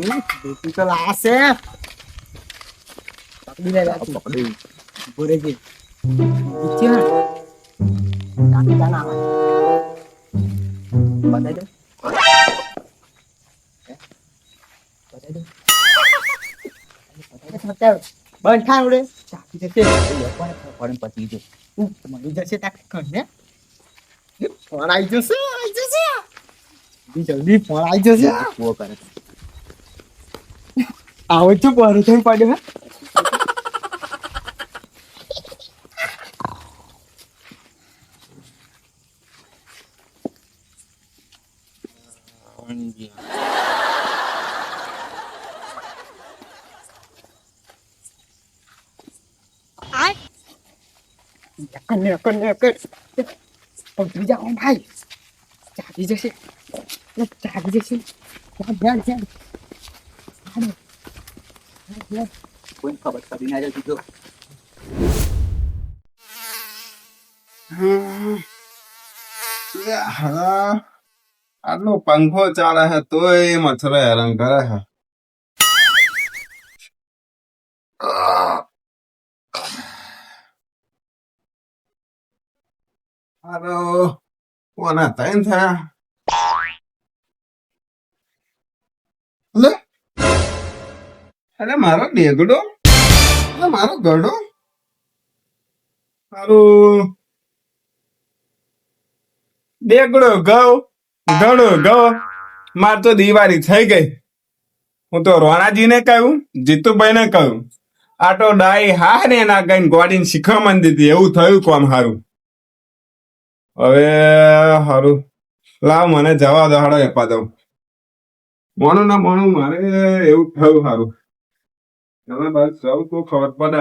બેટી તો લાશે પકડી લે લાશે. પકડી રહેજે. ઈચ્છે ને? કાકી કાન આવે. બતાઈ દે. બતાઈ દે. બતાઈ દે. બંધ થાય ઉડે. ચાકી જશે. ખબર પતી જશે. મળી જશે તાકે ઘરને. ફોન આવી જશે આવી જશે જલ્દી ફોન આવી જશે કરે આવો છો બહાર થઈને પડ્યો હે. કને કને કર જાઓ ભાઈ. જાગી જશે. જાગી જશે. ધ્યાન કોઈ ખબર કરી ના જતી આટલો પંખો ચાલે છે તોય મચ્છરો હેરાન કરે છે હાલો કોના તૈન થયા અરે મારો ડેગડો મારો ગડો? મારું ડેગડો ગૌ ગળો ગૌ માર તો દિવાળી થઈ ગઈ. હું તો રોણાજીને કહ્યું જીતુભાઈને કહ્યું આટો ડાઈ હા ને એના ગઈને ગોડીને શીખવા દીધી એવું થયું કોમ હારું. હવે હારું. લાવ મને જવા દો હાડો એપા દઉં મોનું ના મોનું મારે એવું થયું હારું. તમે બસ સૌ તો ખબર પડે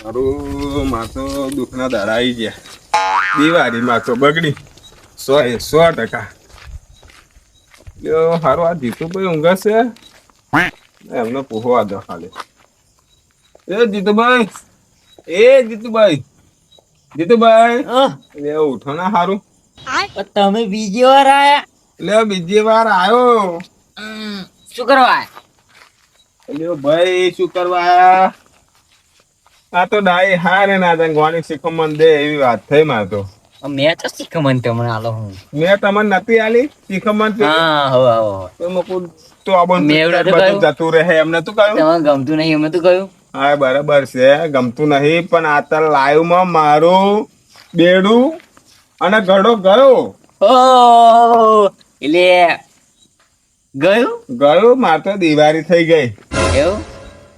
મારું માથો દુઃખના દાડા આવી ગયા. દિવાળી માથો બગડી. સો એ સો ટકા. હારું આ જીતુભાઈ ઊંઘાશે એમને પૂછવા દો ખાલી. એ જીતુભાઈ એ જીતુભાઈ જીતુભાઈ એ ઉઠો ને સારું તમે બીજી વાર આયા. લે બીજી વાર આવ્યો શું કરવા? લ્યો ભાઈ શું કરવા? આ તો ડાઈ હારે ના ગોણી શીખમણ દે એવી વાત થઈ માર તો. મેં તો શીખમન તમને આલો હું. મેં તમને નથી આલી? શીખમણ હા હો હો તો મકુ તો આ મેં એવું બધું નતું જતું રહે એમને તું કહ્યું. તમને ગમતું નહીં એમ તો કહ્યું. હા બરાબર છે ગમતું નહીં પણ આ તો લાઈવમાં મારું બેડું અને ઘડો ગયો. ઓ એટલે ગયું? ગયું મારે તો દિવાળી થઈ ગઈ. એવું?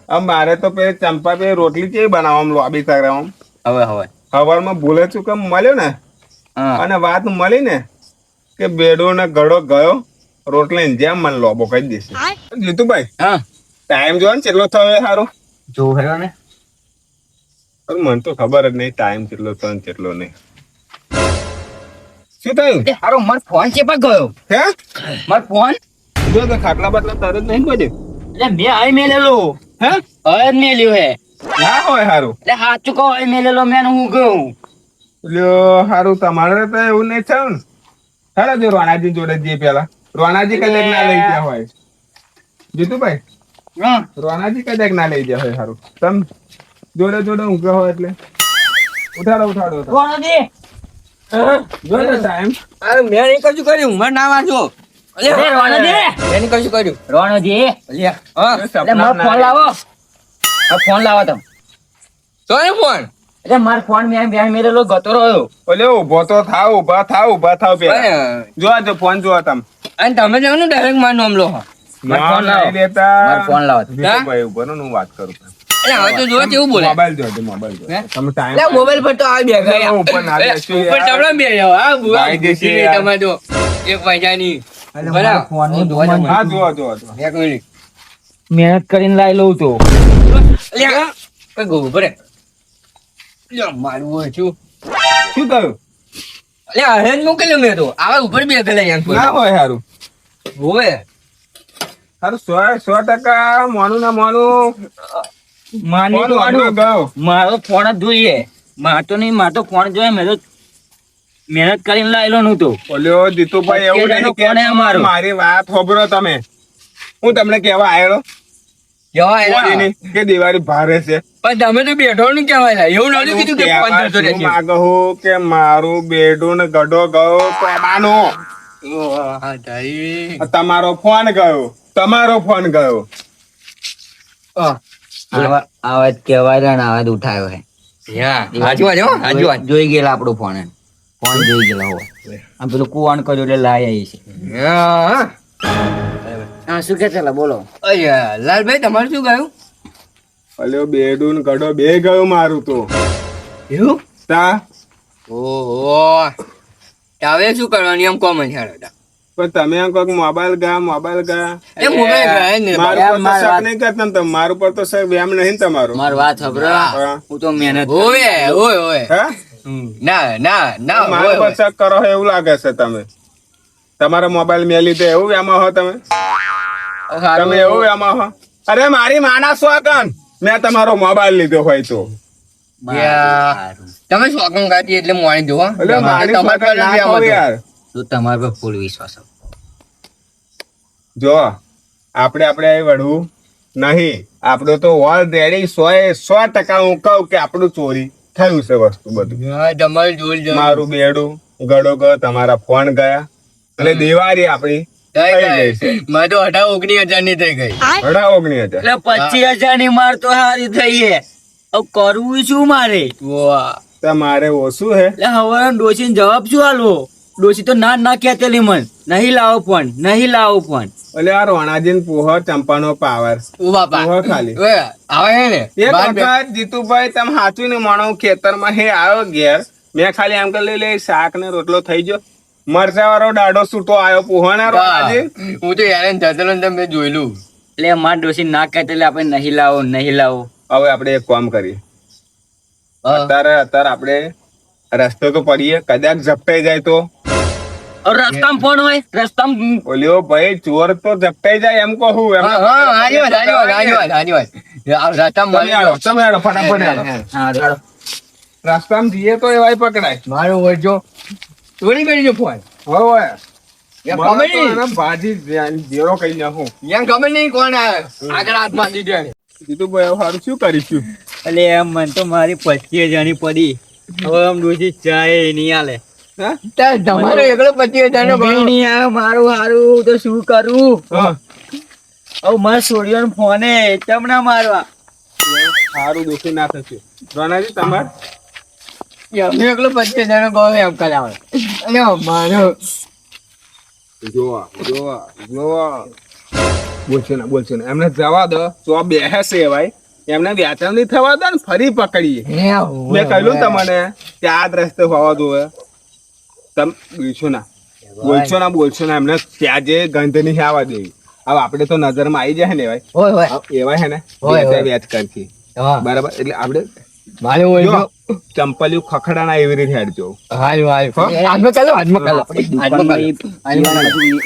આમ મારે તો પે ચંપા પે રોટલી કેવી બનાવવા લોબી કરવામાં હવે હવે. સવારમાં ભૂલે ચૂકમ મળ્યો ને? અને વાત મળી ને કે બેડો ને ઘડો ગયો રોટલી જેમ મને લોબો કહી દેશે. જીતુભાઈ હા. ટાઈમ જો ને કેટલો થયો સારો જો ને. મને તો ખબર જ નહીં ટાઈમ કેટલો થયો ને કેટલો નહીં. શું થયું? તારો મારો ફોન છે પણ ગયો. હે? મારો ફોન? જો તો ખાટલા બાટલા તરત નહીં બધે એટલે મેં આઈ મેલેલો. હે? જ મેલ્યું હે. ના હોય હારું. એટલે સાચું કહો અહીં મેલેલો મેં હું ગયું. લ્યો હારું તમારે તો એવું નહીં થયું ને. ચાલો જો રોણાજી જોડે જઈએ પેલા રોણાજી કદાચ ના લઈ ગયા હોય. જીતુભાઈ હા. રોણાજી કદાચ ના લઈ ગયા હોય સારું તમ જોડે જોડે ઊંઘ હોય એટલે. ઉઠાડો ઉઠાડો ઉઠાડો. રોણજી જોડે ટાઈમ અરે મેં નહીં કશું કર્યું. મને ના વાંચો. મેં કશું કર્યું. રોણજી હા. એટલે મારો ફોન લાવો આ ફોન લાવો તમે. તો એ ફોન? એટલે મારો ફોન મેં મેં મેલેલો ગતો રહ્યો. ઓલે ઊભો તો થાવ ઊભા થાવ ઊભા થાવ બે જો જો ફોન જો તમ. અને તમે જાવ ને ડાયરેક્ટ માર નામ લો મારો ફોન ના લાવો. ફોન લાવો. ભાઈ ઊભો હું વાત કરું. હવે તો જો કેવું બોલે. મોબાઈલ જો મોબાઈલ જો તમે ટાઈમ એટલે મોબાઈલ પર તો આ બે ગયા. ઉપર ના બેસજો ઉપર યાર. બે જાવ હા બુઆ ભાઈ જે છે ઘૂસી યાર. તમે જો એક પૈસાની. બરાબર. મારા ફોનની જોવા જાઉં. હા જુઓ જુઓ જુઓ. એક મિનિટ. મહેનત કરીને લાવી લઉં તો. લ્યા કઈ ગયું ભરે લ્યા મારું હોય છું શું થયું? લ્યા હેન મોકલ્યો મેં તો. આવા ઉપર બે યાર ના હોય સારું હોવે. હારું સો સો ટકા મોનું ના મોનું. માની તો ગયો. મારો ફોન જ જોઈએ. માર તો નહીં માર તો ફોન જોઈએ. મેં તો મહેનત કરીને લાયેલો નું તો ઓલ્યો જીતુભાઈ એવું નહીં કે અમારો. મારી વાત હોભરો તમે. હું તમને કેવા આયેલો? જવા એલા. એની કે દિવાળી ભારે છે. પણ તમે તો બેઠો નું કહેવાય. એવું નથી કીધું કે રહેશે. માંગુ મારું બેડું ને ગડો ગયો કોબાનો તમારો ફોન ગયો. તમારો ફોન ગયો. આવાજ કહેવાય ને આવાજ ઉઠાયો હે. જોઈ ગયેલા આપણો ફોન. ફોન જોઈ ગયેલા આમ પેલું કુવાણ કર્યું એટલે આવી છે. હા શું કે ચાલો બોલો. લાલભાઈ તમારું શું ગયું? અલ્યો બેડું ને ગડો બે ગયો મારું તો. એવું? તા. ઓહો. શું કરવાની એમ કોમન છે હેડો. પણ તમે એમ કહો મોબાઈલ ગા મોબાઈલ ગા. એ મોબાઈલ ગયા ને મારું પર તો શક નહીં કરતા ને તમે મારું પર તો શક વ્યામ નહીં તમારું. માર વાત હબરો હું. તો મહેનત ઓવે ઓય ઓય ના ના ના મારું પર શક કરો એવું લાગે છે તમે. તમારો મોબાઈલ મેં લીધો એવું વ્યામાં હો તમે? તમે એવું વ્યામાં હો? અરે મારી માના શોકન મેં તમારો મોબાઈલ લીધો હોય તો. તમે શોખન કાઢી એટલે મોણી જોવા? એટલે મારી તમારે શોકન ના નથી કહો આવતું. યાર. તો તમારા પર ફૂલ વિશ્વાસ જો આપણે આપણે અહીં વળવું નહીં. આપણો તો ઓલરેડી સો એ સો ટકા હું કહું કે આપણું ચોરી થયું છે વસ્તુ બધું. જોઈ મારું બેડું ગળો ગયો તમારા ફોન ગયા. એટલે દિવાળી આપણી છે. મારે તો અઢાર ઓગણીસ હજારની થઈ ગઈ. અઢા ઓગણીસ હજાર. એટલે પચીસ હજારની માર તો સારી થઈ હે કરવું શું મારે? વાહ. તમારે ઓછું હે એટલે હવે ડોશી જવાબ શું આલવો? ડોશી તો ના ના કહેતેલી મન. નહીં લાવો પણ નહીં લાવો પણ એટલે આ રોણાજીન પોહો ચંપાનો પાવર ઓ બાપા. પોહો ખાલી. આવે હે ને? એક વખત જીતુભાઈ તમે સાચું ને માણો ખેતરમાં હે આવ્યો ઘેર. મેં ખાલી એમ કરી લઈ લે શાક ને રોટલો થઈ ગયો. મરચા વાળો દાડો છૂટો આવ્યો પોહો ને રોણાજી. હું તો યાર જતલો ને તમે જોયેલું. એટલે માર ડોસી ના કહેતે એટલે આપણે નહીં લાવો નહીં લાવો. હવે આપણે એક કામ કરીએ. અત્યારે અત્યારે આપણે રસ્તો તો પડીએ. કદાચ ઝપટાઈ જાય તો. રસ્તામાં ફોન હોય રસ્તામાં ઓલ્યો ભાઈ ચોર તો ઝપટાઈ જાય એમ કહું એમ હા, હા, હાજી વાત, હાજી વાત, હાજી વાત, રસ્તામાં મળી આવો. તમે આવો, ફટાફટ આવો. રસ્તામાં જઈએ તો એવાય પકડાય. મારો વજો ચોરી કરી જો ફોન. હોય ભાજી કહી નાખું. એમ ખબર નહીં કોણ આગળ હાથમાં દીધો. ભાઈ સારું શું કરીશું? એટલે એમ મને તો મારી પચીસ જણી પડી. હવે આમ ડોસી ચાય નહીં આલે. તમારો એકલો પચીસ હજાર નો ઊંઘી મારું હારું તો શું કરું? હા. મારા છોડીઓને ફોને તમને મારવા. સારું દુખી ના થશે. રોનાજી તમાર? હું એકલો પચીસ હજાર નો ગયો એમ કરાવે. અને મારો જોવા જોવા જોવા. બોલશો ના બોલશો ને. એમને જવા દો. તો બેસે ભાઈ. એમને વ્યાચામ નહીં થવા દો ને ફરી પકડીએ. મેં કહ્યું તમને કે આ જ રસ્તે હોવા દો તમે બોલશો ના. બોલશો ના બોલશો ના એમને ત્યાં જે ગંધ નહીં આવવા દેવી હવે આપણે તો નજરમાં આવી જાય ને એવાય. હોય હોય. એવા છે ને? વ્યાજ કરથી બરાબર? એટલે આપણે ચંપલિયું ખખડાના એવી રીતે હેડજો.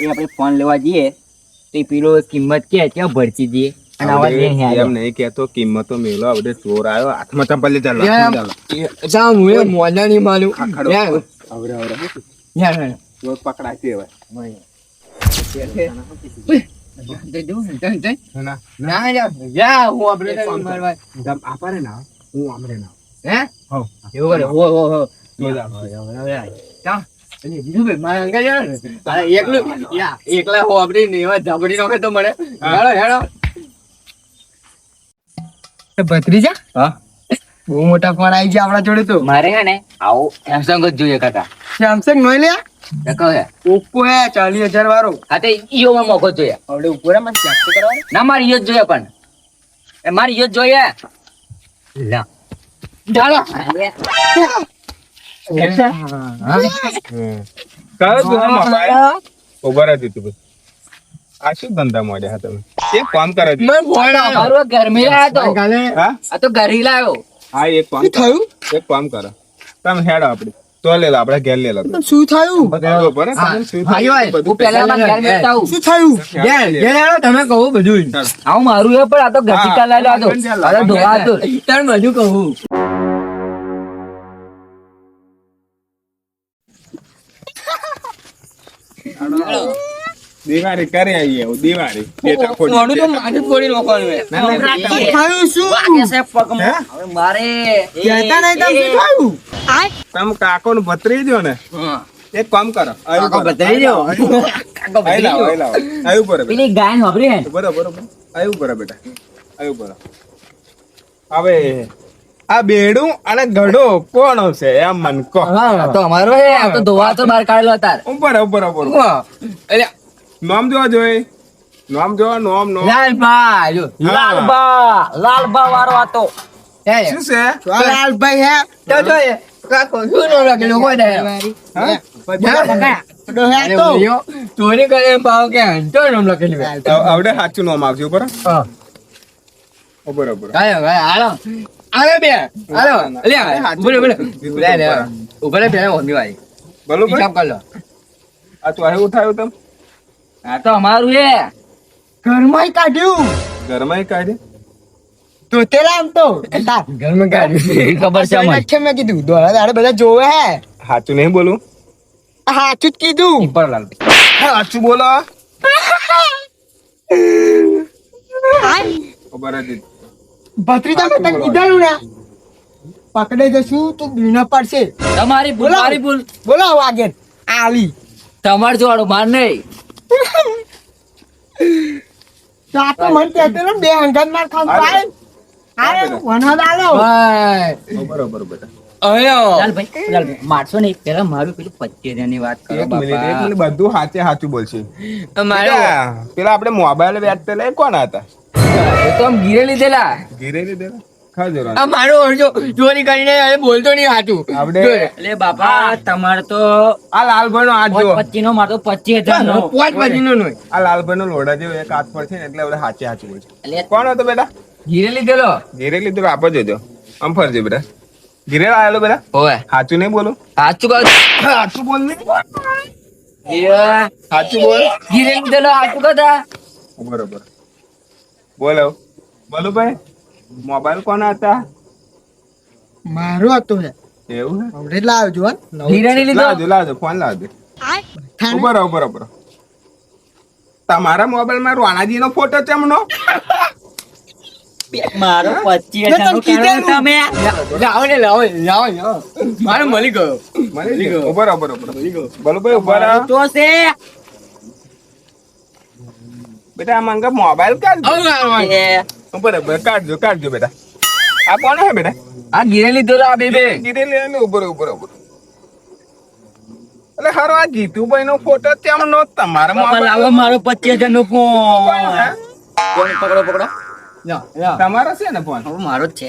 આપણે ફોન લેવા જઈએ તો એ પેલો કિંમત કે ક્યાં ભરતી દઈએ એમ નહીં કેતો કિંમતો મેલો આપણે ચોર આવ્યો. હાથમાં ચંપલ ચાલો હું મોજા નહીં માલું આવરે આવરે યાર, યાર. ચોર પકડાય તે ભાઈ. ના ના યાર, જા, હું આપણે એક કામ તને કર. મારવા. જમ આપારે ના હું આમરે ના. હે? હો એવું કરે, હો, હો, હો. તો જા. જા. અને જીજુભાઈ, મારા અંગાત યાર, આ એકલું, એકલા હો ને એવા ઝાપડી નાખે તો મને. હેડો હેડો ભત્રીજા? હા. બહુ મોટા ફોન આવી ગયા આપણા જોડે તો. મારે હે ને આવો સેમસંગ જ જોઈએ કાકા. સેમસંગ નો લે દેખો હે. ઓપ્પો હે ચાલીસ હજાર વાળો. હા તો ઈઓ માં મોકો જોઈએ. આપણે ઉપરમાં ચેક તો કરવાનો. ના મારે જ જોઈએ પણ. એ મારે જ જોઈએ. લા. ચાલો. કરો તું આ ઊભા રહેતી તું આ શું ધંધા મોડ્યા તમે? એક કામ કરે છે? મને ફોન આવ્યો મારું ઘરમે લાયો તો કાલે હા? આ તો ઘરે લાયો. હા એક કામ થયું? એક કામ કરો. તમે હેડ આપણે તો લે લો આપણે ઘેર લે લો શું થયું? બરાબર શું થયું? હું પહેલા માં ઘેર મેં હું. શું થયું? ઘેર ઘેર આવો તમે કહો બધું આવું મારું એ પણ આ તો હતો ઘરથી આ તો ધોવા હતો તને બધું કહું. દિવાળી કરી આવીએ દિવાળી. પેટા ફોડી. મોઢું તો માથું ફોડી નાખવાનું હે. ના, ના, ના, ના. થયું શું વાગે છે પગમાં. હવે મારે કહેતા નહીં તમે શું થયું તમે કાકો ને ભત્રી દો ને? એક કામ કરો. આવ્યું કાકો કરો. દો. કાકો આઈ દો. આઈ લાવો બેટા. પેલી ગાય ને? વાપરી ને બરો બરો બરો. આવ્યું પડે બેટા. આવ્યું પડે હવે આ બેડું અને ગઢો કોણ છે? એમ મન કહો. હા, તો અમારો હે આ તો ધોવા તો બહાર કાઢેલો હતા ઉપર ઉપર ઉપર. એટલે નામ જોવા જોઈએ નામ જોવા નામ નામ. લાલબા જો. લાલબા લાલબા વાળો હે. શું છે? લાલભાઈ હે. તો જો કાકો શું નો રાખેલો કોઈ દે. હા? ચોરી કરે ભાવ કે હંતો નામ લખેલું હે. આવડે સાચું નામ આવશે ઉપર હા. ઉપર હાલો, હાલો, બે ના, ના. બોલો બોલો પેલા વાળી. બોલો કર લો. આ તો ઉઠાયું તમ? આ તો અમારું હે. ઘરમાં કાઢ્યું. ઘરમાં તો તો. કાઢ્યું. ખબર છે અમને છે મેં કીધું. દોડા દાડે બધા જોવે હે. સાચું નહીં બોલું? સાચું જ કીધું. ઉપર સાચું બોલો? ખબર હતી. ભત્રીજા મેં તને કીધેલું ને? પકડે જશું તો બીના પડશે. તમારી ભૂલ બોલો. મારી ભૂલ. બોલો વાગે આગળ આલી. તમારે જોડો માર નહીં. તો આ કહેતો બે હંગાત માર ખાવ. પાય અરે વનવાદ આલો. ભાઈ. બરોબર બેટા અયો. લાલભાઈ લાલભાઈ મારશો નહીં. પેલા મારું પેલું પચેરિયાની વાત કરો બધું સાચે સાચું બોલશે. મારો પેલા આપડે આપણે મોબાઈલ વેચતે લઈ કોણ હતા? એ તો આમ ગીરે લીધેલા. ઘીરે લીધે ખાજો આ મારો અડધો ચોરી કરીને હવે બોલતો નહીં હાચું એટલે બાપા તમારે તો આ લાલભાઈ નો હાથ જો પચીસ નો મારતો પચીસ હજાર નો પોચ પછીનો નહીં. આ લાલભાઈ નો લોડા જેવો એક હાથ પર છે ને એટલે આપણે સાચે સાચું બોલશે. કોણ હતો બેટા? ગીરે લીધેલો? ઘીરે લીધું આપો જોજો આમ ફરજે બેટા. ઘીરે આવેલો બેટા? ઓય. નહીં બોલો? સાચું કહું સાચું બોલ નહીં એ, સાચું બોલ. ગીરે લીધેલો સાચું કહતા બરોબર. બોલો. બોલો ભાઈ. મોબાઈલ કોના હતા? મારો હતો હે એવું હે? હમણે લાવજો હો. નવો. લીધો? લાવજો લાવજો ફોન લાવજો. થાને. ઊભો રહો ઊભો રહો, ઊભો તમારા મોબાઈલમાં રાણાજી નો ફોટો ચમનો મારો પચીસ હજાર નો તને તમે લાવો ને લાવો લાવો લાવો. મારે મળી ગયો. મળી ગયો. ઊભો રહો ઊભો રહો, ઊભો રહો. બોલો ભાઈ ઊભો રહો. તો છે. બેટા મંગા મોબાઈલ કાઢજો રહો. કાઢજો કાઢજો બેટા. આ કોણ હે બેટા? આ ગીરે લીધેલો આ બે બે. ગીરે લેને. એટલે હારો આ જીતુભાઈ નો ફોટો તમારા બાપા લાવો મારો પચીસ નો ફોન? પકડો પકડો. તમારો છે ને ફોન હવે મારો જ છે.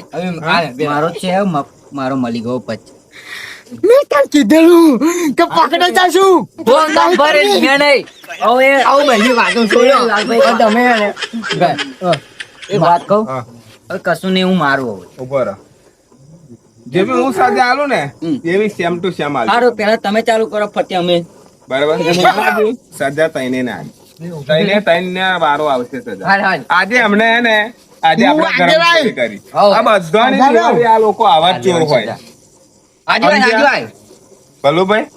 મારો જ છે મારો મળી ગયો પછી મેં તને કીધેલું કે પકડે જશું. ફોન નંબર મેં નહીં. હવે આવું બધી વાતો છોડો તમે ને. એક વાત કહું? હવે કશું નહીં હું મારું હવે ઊભો રહો. જેવી હું સાથે આલું ને એવી સેમ ટુ સેમ આલું. સારું પેલા તમે ચાલુ કરો ફતે અમે. બરાબર? સજા તઈને ના તઈને તઈને વારો આવશે સજા. આજે અમને ને આજે આપણે ગરમ કરી આ બધાની આ લોકો આવા ચોર હોય. આજુ આય, આજુ આય. ભલુભાઈ?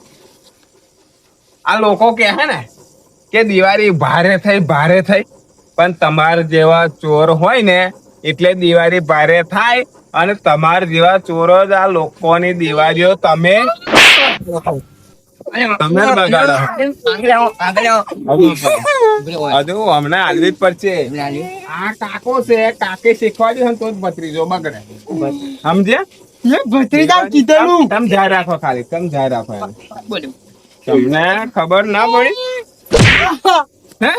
આ લોકો કે હે ને કે દિવાળી ભારે થઈ ભારે થઈ. પણ તમાર જેવા ચોર હોય ને એટલે દિવાળી ભારે થાય અને તમાર જેવા ચોરો જ આ લોકોની દિવાળીઓ તમે તમે બગાડો. આગળ આવો, આગળ આવો. હજુ હમણાં હાલવી જ પડશે આ કાકો છે કાકે શીખવાડ્યું તો જ ભત્રીજો બગડે. સમજ્યા? ભત્રીજા કીધેલું. તમ ધ્યાન રાખો ખાલી તમ ધ્યાન રાખો તમને ખબર ના પડી? હે?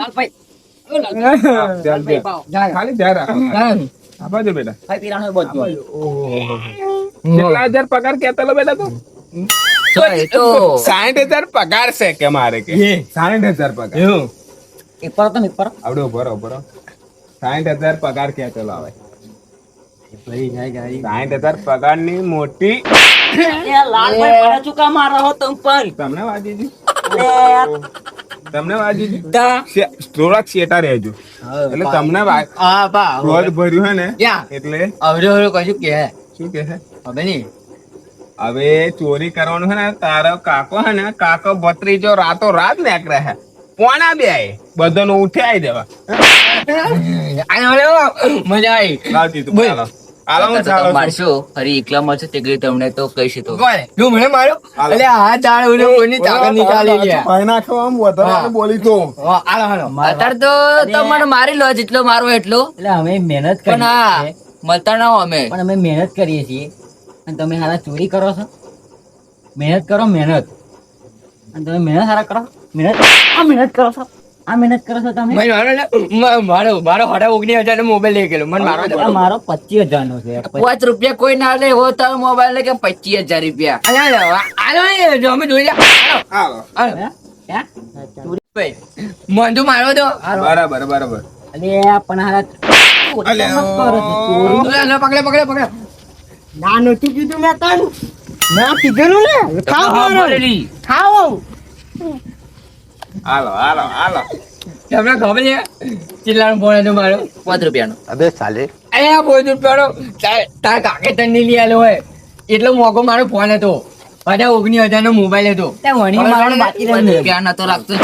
લાલભાઈ. ખાલી ધ્યાન રાખો. બેટા ભાઈ કેટલા હજાર પગાર બેટા તું સાઠ હજાર પગાર છે કે મારે કે સાઠ હજાર પગાર એક પર તમે પર આવડો ભરો ભરો સાઠ હજાર પગાર કેતેલો આવે સાઠ હજાર પગારની મોટી એ લાલભાઈ મારો વાજીજી લે, તમને વાજીજી થોડાક શેટા રહેજો. એટલે તમને હા બા રોજ ભર્યું હે ને? એટલે અવરે અવડે કશું કે શું કે હવે નહીં. હવે ચોરી કરવાનું છે ને તારો કાકો હે ને કાકો ભત્રીજો રાતો રાત નીકળે હે. પોણા બે આય બધાનો ઉઠે આઈ દેવા મજા આવી લાવતી તું બોલ. હાલો હાલો હું તો ચાલો છું. મારશો અરે એકલા મળશે તે તમને તો કહીશ તો. તું મને માર્યો એટલે આ દાળ ઓલે કોઈની તાકાત નહીં ચાલી ભાઈ નાખો આમ વધારે બોલી તો. હાલો, હાલો. અત્યારે તો તમને મારી લો જેટલો મારો એટલો. એટલે અમે મહેનત પણ કરીએ છીએ. મળતા ના હો અમે. પણ અમે મહેનત કરીએ છીએ. અને તમે હારા ચોરી કરો છો? મહેનત કરો મહેનત. અને તમે મહેનત હારા કરો મહેનત આ મહેનત કરો છો? આ મહેનત કરો છો તમે? મને મારો મારો મારો હાડા ઓગણીસ હજાર નો મોબાઈલ લઈ ગયેલો. મને મારો મારો પચીસ હજાર નો છે. પાંચ રૂપિયા કોઈ ના લે હો તો મોબાઈલ લે કે પચીસ હજાર રૂપિયા? આલો અમે જોઈ લે. ભાઈ, મને તો. બરાબર બરાબર. અલે આ પણ હારા પકડે પકડે પકડે. ના નતું કીધું મેં તને? ના કીધેલું ને? ખાવ મારો. ખાવ હાલો હાલો હાલો તમને ખબર છે ચિલ્લાનો ફોન હતો મારો પાંચ રૂપિયાનો અરે પાંચ રૂપિયાનો તાર કાકે તને લઈ આલ્યો હોય એટલો મોંઘો મારો ફોન હતો અને ઓગણીસ હજાર નો મોબાઈલ હતો વણી મારો બાકી રૂપિયા નતો લાગતો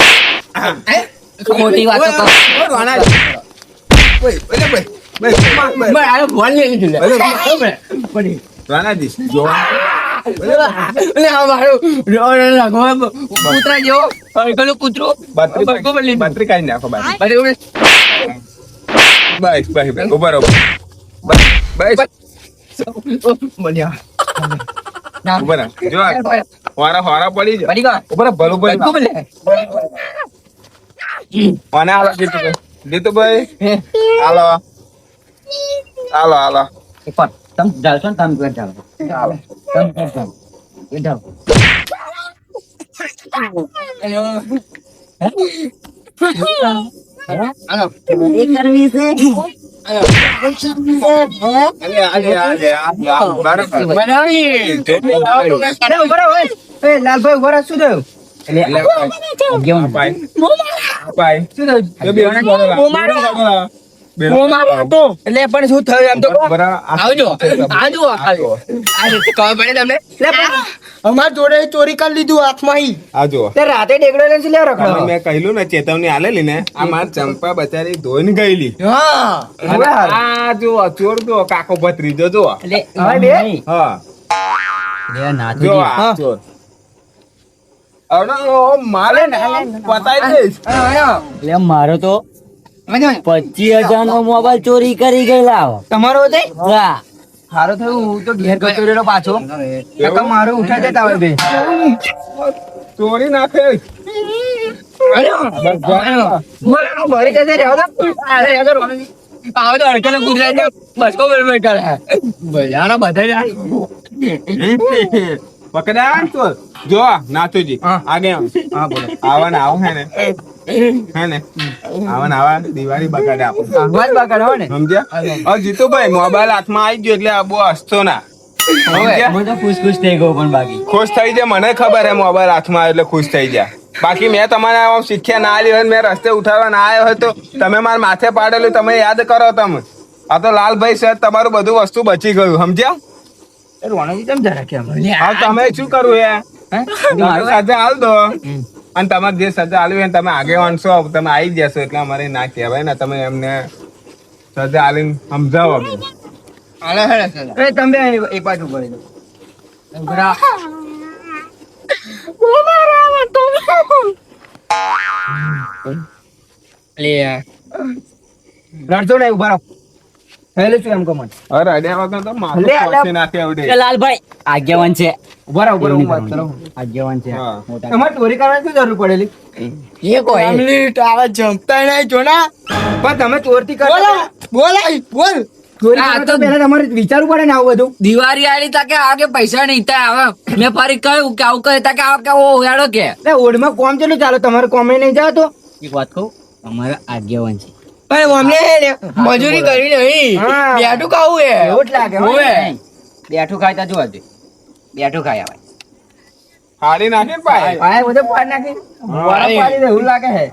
ખોટી વાતો. પડી. રાણાજી જોવા એટલે આ મારો રો- રો- રાખો. કૂતરા જેવો હરખેલું કૂતરું. બત્રી બરકો પર લીધું. બત્રી કાઢી નાખો બાજુ બધી ઉડે. બસ બસ બસ ઊભા રહો બસ બસ બન્યા. ના. ઊભા રહો જો આ હોરા હોરા પડી જાય બધી ગયો. ઊભા રહો ભલું બરકો ભાઈ પર લે. અને હાલો જીતુભાઈ જીતુભાઈ હે. હાલો હાલો હાલો ઉપર તમે ચાલશો ને તમ ઘર ચાલો તમ ઘર જાલ એ જાલ હેલો. હાલો. એ કરવી છે લાલભાઈ ઊભા શું થયું શું થયું એટલે પણ શું થયું એમ તો આવજો આવજો આવજો. ખબર પડે તમને? અમાર જોડે ચોરી કરી લીધું હાથમાં આજો રાતે ડેગડો લઈને શું રખડો મેં કહ્યું ને ચેતવણી આલેલી ને આ માર ચંપા બચારી ધોઈને ગયેલી. હા. આ જો ચોર જો કાકો ભત્રીજો જો એટલે બે? હા. ના જો આ ચોર. મારે દઈશ. મારો તો પચીસ હજાર નો મોબાઈલ ચોરી કરી ગયેલા તમારો વાહ થયું હું તો ઘેર ગયો પાછો. કાકા મારો ઉઠા જતા હોય બે. ચોરી નાખે જો નાથુજી હા. આગે આવ. આવા ને આવો હે ને. હે ને? આવા આવા દિવાળી બગાડે આપણે આવાજ બગાડ હો ને? સમજ્યા? હવે જીતુભાઈ મોબાઈલ હાથમાં આવી ગયો એટલે આ બહુ હસતો ના. સમજ્યા? હું તો ખુશ ખુશ થઈ ગયો પણ બાકી. ખુશ થઈ જાય મને ખબર હે મોબાઈલ હાથમાં આવ્યો એટલે ખુશ થઈ જાય. બાકી મેં તમારે શીખ્યા ના આલી હોય મેં રસ્તે ઉઠાવવા ના આવ્યો હોય તો તમે મારા માથે પાડેલું તમે યાદ કરો તમે. આ તો લાલભાઈ સર તમારું બધું વસ્તુ બચી ગયું સમજ્યા? એ કેમ જરા કેમ તમે શું કરવું એ તમારી સજા હાલ દો. અને તમારે જે સજા આલવી હોય તમે આગેવાન છો તમે આવી જશો એટલે અમારે ના કહેવાય ને તમે એમને સજા આલીને સમજાવો એ તમે એક બાજુ કરી દો રડશો નહીં ઊભા રહો. હેલે શું એમ કહો મને? અરે અડ્યા વગર તો માથું. ખોસી નાખે આવડે. એટલે લાલભાઈ આગેવાન છે. રહો હું વાત કરું આગેવાન છે. હા. મોટા. તમારે ચોરી કરવાની શું જરૂર પડેલી? એ કોઈ. ફેમિલી આવા જમતા નહીં જોના પણ તમે ચોરથી બોલો. બોલ બોલ. તમારે વિચારવું પડે ને આવું બધું. દિવાળી આલી તા કે પૈસા નહીં તા હવે મેં કે આવું કહે તા કે આ કે ઓ હેડો કે. એટલે ઓઢમાં કોમ ચેલું ચાલો તમારે કોમે નહીં જાતો એક વાત કહું અમારા આગેવાન છે. પણ અમને મજૂરી કરી નહીં. બેઠું ખાવું હે. એવું જ લાગે હોવે. બેઠું ખાતા જોવા દે બેઠું ખાય આવે હારી નાખે ભાઈ ભાઈ બધે પાડ નાખી. વાળા પાડી દે એવું લાગે હે.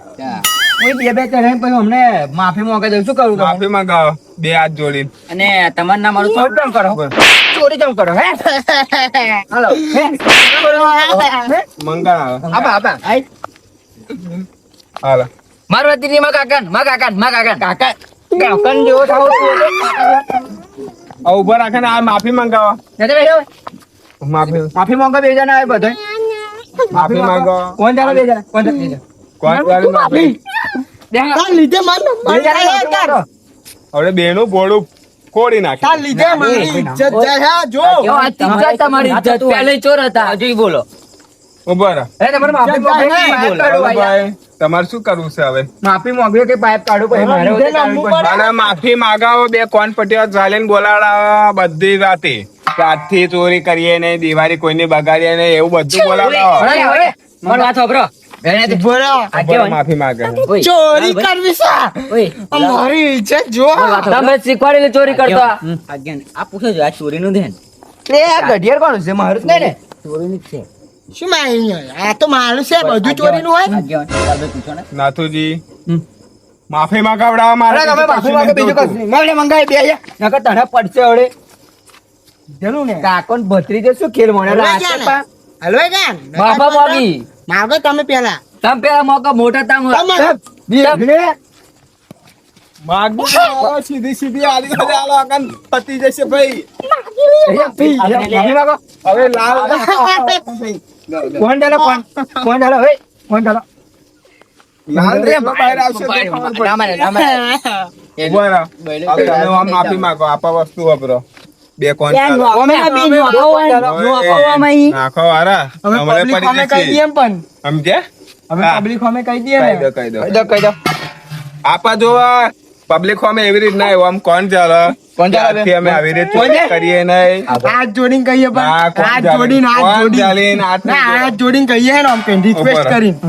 હું. બે બે ચઢાઈ પછી અમને માફી માંગે તો શું કરું માફી માંગાવો બે હાથ જોડીને. અને તમારું નામ મારું કેમ કરો. ચોરી કેમ કરો હે? હાલો. હે? આપા આપા. હાલો. માર વતીની માં કાકાનમાં કાકાનમાં કાકાન. કાકા કાકન જેવો થાવ આ ઊભા રાખે ને આ માફી મંગાવો. જતે બેસો માફી માફી માંગો બે જણા આવે બધે માફી માંગો કોણ જાણે બે જણા કોણ જાણે કોણ વાળી માફી? તાર લીધે મારું બે જણા મારું હવે બેનું બોડું ફોડી નાખે. તાર લીધે મારી ઇજ્જત જાય જો. એવો આ ઇજ્જત તમારી ઇજ્જત? પહેલે ચોર હતા. હજુ બોલો. તમારે માફી શું કરવું છે હવે? માફી કે પાઇપ કાઢો પછી માગાવો બે કોણ પટીઓ ચાલીને બોલાડા બધી વાતે. રાતથી ચોરી કરીએ ને દિવાળી કોઈને બગાડીએ ને એવું બધું કેવાય? માફી માગે. ચોરી કરવી છે. મારી ઇજ્જત જો. તમે ચોરી કરતા. આ પૂછો છો, આ ચોરીનું ધ્યાન. એ આ ઘડિયાળ કોનું છે? મારું જ ને ચોરીનું જ છે. શું મારી આ તો મારું છે બધું ચોરીનું હોય નાથુજી માફી માંગાવડા મારે તમે માફી માંગો બીજું કશું નહીં. મને મંગાવી બે અહીંયા. નકર તને પડશે હવે જરૂર ને કાકો ને ભત્રીજો શું ખેલ મને હલવાઈ ગયા? બાપા માગી માગો તમે પેલા તમે પેલા મોકો મોટા તામ તમે બે ભીડે. માગી સીધી સીધી આલી આગળ પતી જશે ભાઈ. હવે લાવ કોણ? ડાલો કોણ કોણ ડાલો હે કોણ ડાલો માફી માંગો. આપા વસ્તુ વાપરો. બે કોણ. અમે નાખો વારા. અમે પડી કહી દઈએ એમ પણ. સમજ્યા? હવે હા. પબ્લિક અમે કહી દઈએ કહી દો ને કહી દો. કહી દો કહી દો. આપા જો પબ્લિક હોમે એવી રીત ના આમ કોણ ચાલે કોણ ચાલે? અમે આવી રીત કરીએ નહીં. હાથ જોડીને કહીએ પણ. હાથ? જોડીને હાથ જોડીને. હાથ જોડીને. કહીએ ને આમ કઈ રિક્વેસ્ટ. કરીને.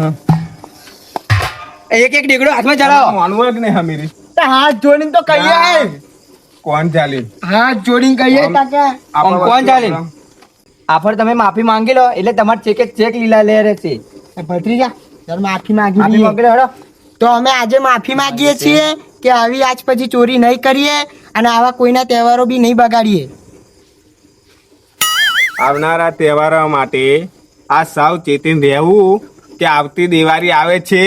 એક એક ડીગડો હાથમાં ચલાવો માનવું જ નહીં હમીરી હાથ જોડીને તો કહીએ. કોણ ચાલે હાથ જોડીને કહીએ. કાકા. કોણ ચાલે આફર તમે માફી માંગી લો એટલે તમારે ચેક ચેક લીલા લે રહેશે. ભત્રીજા માફી માંગી માંગી હેડો. તો અમે આજે માફી માંગીએ છીએ કે આવી આજ પછી ચોરી નહીં કરીએ અને આવા કોઈના તહેવારો બી નહીં બગાડીએ આવનારા તહેવારો માટે આ સાવ ચેતીન રહેવું કે આવતી દિવાળી આવે છે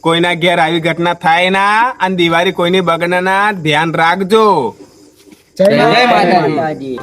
કોઈના ઘેર આવી ઘટના થાય ના અને દિવાળી કોઈની બગડના ના ધ્યાન રાખજો જય. માતાજી.